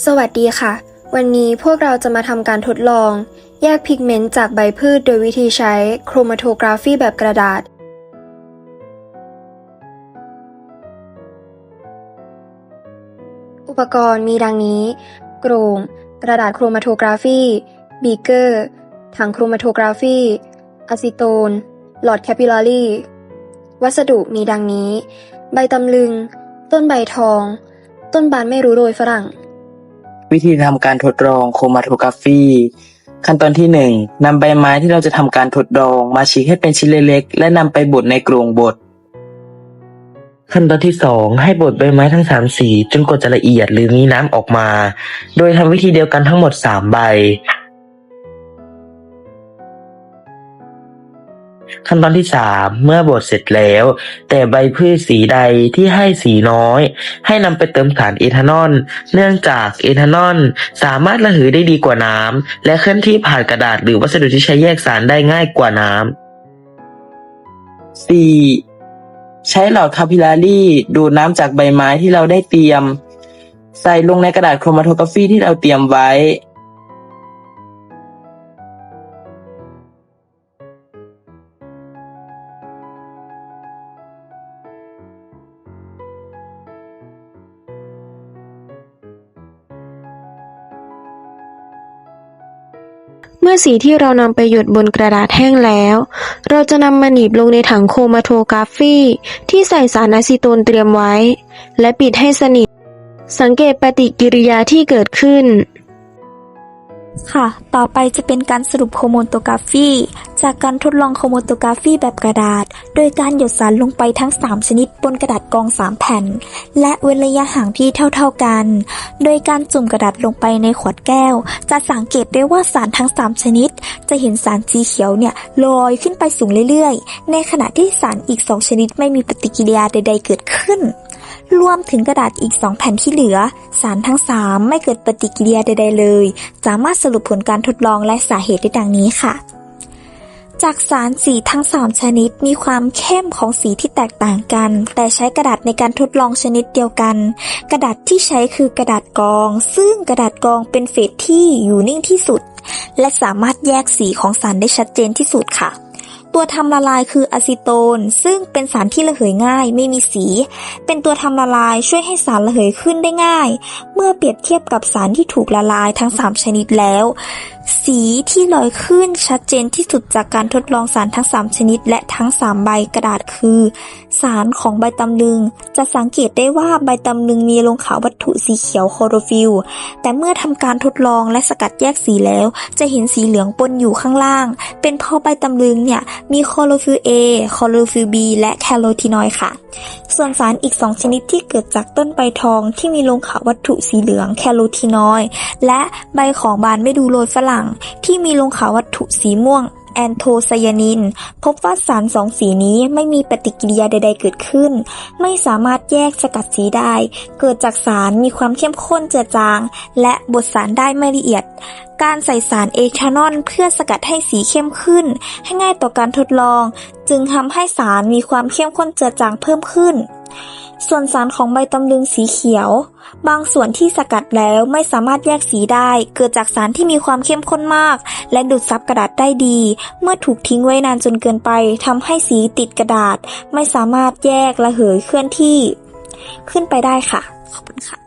สวัสดีค่ะ วันนี้พวกเราจะมาทำการทดลอง แยกพิกเมนต์จากใบพืชโดยวิธีใช้โครมาโทกราฟีแบบกระดาษ อุปกรณ์มีดังนี้ โกรงกระดาษโครมาโทกราฟี บีเกอร์ ถังโครมาโทกราฟีอะซิโตน หลอดแคปิลลารีวัสดุมีดังนี้ ใบตำลึง ต้นใบทอง ต้นบานไม่รู้โรยฝรั่ง วิธีทำการทดลองโครมาโทกราฟีขั้นตอนที่หนึ่งนำใบไม้ที่เราจะทำการทดลองมาฉีกให้เป็นชิ้นเล็กๆ และนำไปบดในกรงบด ขั้นตอนที่สองให้บดใบไม้ทั้งสามสีจนกว่าจะละเอียดหรือมีน้ำออกมา โดยทำวิธีเดียวกันทั้งหมดสามใบ ขั้นตอนที่สามเมื่อบดเสร็จแล้ว แต่ใบพืชสีใดที่ให้สีน้อย ให้นำไปเติมสารเอทานอล เนื่องจากเอทานอล สามารถระเหยได้ดีกว่าน้ำและเคลื่อนที่ผ่านกระดาษหรือวัสดุที่ใช้แยกสารได้ง่ายกว่าน้ำ 4. ใช้หลอดคาพิลลารีดูดน้ำจากใบไม้ที่เราได้เตรียม ใส่ลงในกระดาษโครมาโทกราฟีที่เราเตรียมไว้ เมื่อสีที่เรานำไปหยดบนกระดาษแห้งแล้ว เราจะนำมาหนีบลงในถังโครมาโทกราฟีที่ใส่สารอะซิโตนเตรียมไว้ และปิดให้สนิท สังเกตปฏิกิริยาที่เกิดขึ้น ค่ะ ต่อไปจะเป็นการสรุปโครโมโตกราฟีจากการทดลองโครโมโตกราฟีแบบกระดาษ โดยการหยดสารลงไปทั้ง 3 ชนิดบนกระดาษกอง 3 แผ่น และเว้นระยะห่างที่เท่าๆกัน โดยการจุ่มกระดาษลงไปในขวดแก้ว จะสังเกตได้ว่าสารทั้ง 3 ชนิด จะเห็นสารสีเขียวเนี่ยลอยขึ้นไปสูงเรื่อยๆ ในขณะที่สารอีก 2 ชนิดไม่มีปฏิกิริยาใด ๆ เกิดขึ้น รวมถึงกระดาษอีก 2 แผ่นที่เหลือ สารทั้ง 3 ไม่เกิดปฏิกิริยาใด ๆ เลย สามารถสรุปผลการทดลองและสาเหตุได้ดังนี้ค่ะจากสารสีทั้ง 3 ชนิดมีความเข้มของสีที่แตกต่างกัน แต่ใช้กระดาษในการทดลองชนิดเดียวกัน กระดาษที่ใช้คือกระดาษกรอง ซึ่งกระดาษกรองเป็นเฟสที่อยู่นิ่งที่สุด และสามารถแยกสีของสารได้ชัดเจนที่สุดค่ะ ตัวทำละลายคืออะซิโตน ซึ่งเป็นสารที่ระเหยง่าย ไม่มีสี เป็นตัวทำละลายช่วยให้สารระเหยขึ้นได้ง่าย เมื่อเปรียบเทียบกับสารที่ถูกละลายทั้ง 3 ชนิดแล้วสีที่ลอยขึ้นชัดเจนที่สุดจากการทดลองสารทั้ง 3 ชนิด และทั้ง 3 ใบกระดาษคือ สารของใบตำลึง จะสังเกตได้ว่าใบตำลึงมีลงขาววัตถุสีเขียวโคอโรฟิลล์แต่เมื่อทำการทดลองและสกัดแยกสีแล้ว จะเห็นสีเหลืองปนอยู่ข้างล่าง เป็นเพราะใบตำลึงเนี่ยมีโคอโรฟิลล์ A โคอโรฟิลล์ B และแคโรทีนอยด์ค่ะ ส่วนสารอีก 2 ชนิดที่เกิดจากต้นใบทองที่มีลงขาววัตถุสีเหลืองแคโรทีนอยด์และใบของบานไม่ดูโรยฝรั่งที่มีลงขาววัตถุสีม่วงแอนโทไซยานิน พบว่าสารสองสีนี้ไม่มีปฏิกิริยาใด ๆ เกิดขึ้น ไม่สามารถแยกสกัดสีได้ เกิดจากสารมีความเข้มข้นเจือจาง และบดสารได้ไม่ละเอียด การใส่สารเอทานอลเพื่อสกัดให้สีเข้มขึ้น ให้ง่ายต่อการทดลอง จึงทำให้สารมีความเข้มข้นเจือจางเพิ่มขึ้น ส่วนสารของใบตำลึงสีเขียว บางส่วนที่สกัดแล้วไม่สามารถแยกสีได้ เกิดจากสารที่มีความเข้มข้นมาก และดูดซับกระดาษได้ดี เมื่อถูกทิ้งไว้นานจนเกินไปทำให้สีติดกระดาษ ไม่สามารถแยกระเหยเคลื่อนที่ ขึ้นไปได้ค่ะ ขอบคุณค่ะ